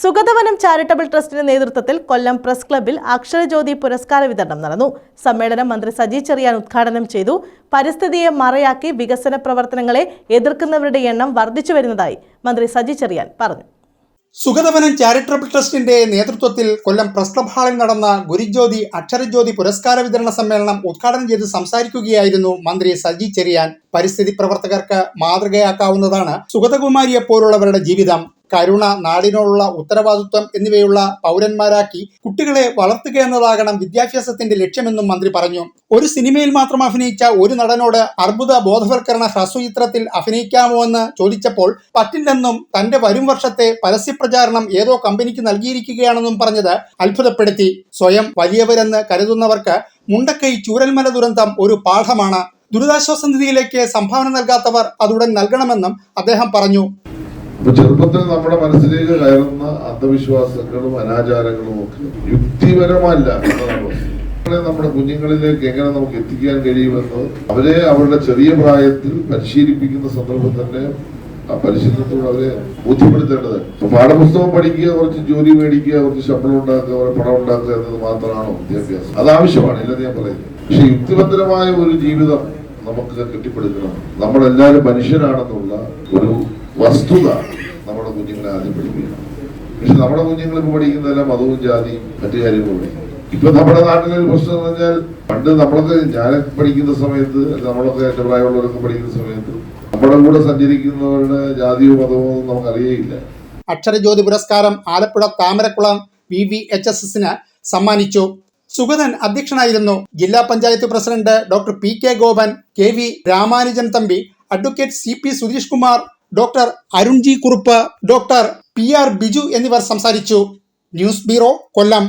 സുഗതവനം charitable ട്രസ്റ്റിന്റെ നേതൃത്വത്തിൽ കൊല്ലം press ക്ലബ്ബിൽ അക്ഷരജ്യോതി പുരസ്കാര വിതരണം നടന്നു. സമ്മേളനം മന്ത്രി സജി ചെറിയാൻ ഉദ്ഘാടനം ചെയ്തു. പരിസ്ഥിതിയെ മറയാക്കി വികസന പ്രവർത്തനങ്ങളെ എതിർക്കുന്നവരുടെ എണ്ണം വർദ്ധിച്ചു വരുന്നതായി മന്ത്രി സജി ചെറിയാൻ പറഞ്ഞു. സുഗതവനം ചാരിറ്റബിൾ ട്രസ്റ്റിന്റെ നേതൃത്വത്തിൽ കൊല്ലം പ്രസ് ക്ലബ് ഹാളിൽ നടന്ന ഗുരുജ്യോതി അക്ഷരജ്യോതി പുരസ്കാര വിതരണ സമ്മേളനം ഉദ്ഘാടനം ചെയ്ത് സംസാരിക്കുകയായിരുന്നു മന്ത്രി സജി ചെറിയാൻ. പരിസ്ഥിതി പ്രവർത്തകർക്ക് മാതൃകയാക്കാവുന്നതാണ് സുഗതകുമാരിയെ പോലുള്ളവരുടെ ജീവിതം കരുണ നാടിനോടുള്ള ഉത്തരവാദിത്വം എന്നിവയുള്ള പൗരന്മാരാക്കി കുട്ടികളെ വളർത്തുക എന്നതാകണം വിദ്യാഭ്യാസത്തിന്റെ ലക്ഷ്യമെന്നും മന്ത്രി പറഞ്ഞു. ഒരു സിനിമയിൽ മാത്രം അഭിനയിച്ച ഒരു നടനോട് അർബുദ ബോധവൽക്കരണ ഹ്രസ്വചിത്രത്തിൽ അഭിനയിക്കാമോ എന്ന് ചോദിച്ചപ്പോൾ പറ്റില്ലെന്നും തന്റെ വരും വർഷത്തെ പരസ്യപ്രചാരണം ഏതോ കമ്പനിക്ക് നൽകിയിരിക്കുകയാണെന്നും പറഞ്ഞത് അത്ഭുതപ്പെടുത്തി. സ്വയം വലിയവരെന്ന് കരുതുന്നവർക്ക് മുണ്ടക്കൈ ചൂരൽമല ദുരന്തം ഒരു പാഠമാണ്. ദുരിതാശ്വാസ നിധിയിലേക്ക് സംഭാവന നൽകാത്തവർ അതുടൻ നൽകണമെന്നും അദ്ദേഹം പറഞ്ഞു. അപ്പൊ ചെറുപ്പത്തിൽ നമ്മുടെ മനസ്സിലേക്ക് കയറുന്ന അന്ധവിശ്വാസങ്ങളും അനാചാരങ്ങളും ഒക്കെ യുക്തിപരമല്ല നമ്മുടെ കുഞ്ഞുങ്ങളിലേക്ക് എങ്ങനെ നമുക്ക് എത്തിക്കാൻ കഴിയുമെന്ന് അവരെ അവരുടെ ചെറിയ പ്രായത്തിൽ പരിശീലിപ്പിക്കുന്ന സന്ദർഭം തന്നെ ആ പരിശീലനത്തോട് അവരെ ബോധ്യപ്പെടുത്തേണ്ടത്. പാഠപുസ്തകം പഠിക്കുക കുറച്ച് ജോലി മേടിക്കുക കുറച്ച് ശമ്പളം ഉണ്ടാക്കുക അവരെ പണം ഉണ്ടാക്കുക എന്നത് മാത്രമാണോ വിദ്യാഭ്യാസം? അത് ആവശ്യമാണ് ഇല്ലെന്ന് ഞാൻ പറയുന്നത് പക്ഷെ യുക്തിഭദ്രമായ ഒരു ജീവിതം നമുക്ക് കെട്ടിപ്പടുക്കണം നമ്മളെല്ലാവരും മനുഷ്യരാണെന്നുള്ള ഒരു വസ്തുത നമ്മുടെ കുഞ്ഞുങ്ങളെ ആദ്യം പഠിപ്പിക്കണം പക്ഷെ നമ്മുടെ കുഞ്ഞുങ്ങൾ ഇപ്പൊ പഠിക്കുന്നതെല്ലാം മതവും ജാതിയും മറ്റു കാര്യങ്ങളും പഠിക്കും ഇപ്പൊ നമ്മുടെ നാട്ടിലെ പ്രശ്നം എന്ന് പറഞ്ഞാൽ പണ്ട് നമ്മളൊക്കെ ഞാൻ പഠിക്കുന്ന സമയത്ത് നമ്മളൊക്കെ ഏറ്റവും പ്രായമുള്ളവരൊക്കെ പഠിക്കുന്ന സമയത്ത് നമ്മുടെ കൂടെ സഞ്ചരിക്കുന്നവരുടെ ജാതിയോ മതമോ ഒന്നും നമുക്ക് അറിയേയില്ല അക്ഷരജ്യോതി പുരസ്കാരം Alappuzha Thamarakulam V V H S എസിന് സമ്മാനിച്ചു. സുഗതൻ അധ്യക്ഷനായിരുന്നു. ജില്ലാ panchayat president doctor P K Gopan K V Ramanujan Thampi advocate C P Sudheesh Kumar doctor Arun G Kurup doctor P R Biju എന്നിവർ സംസാരിച്ചു. News bureau Kollam.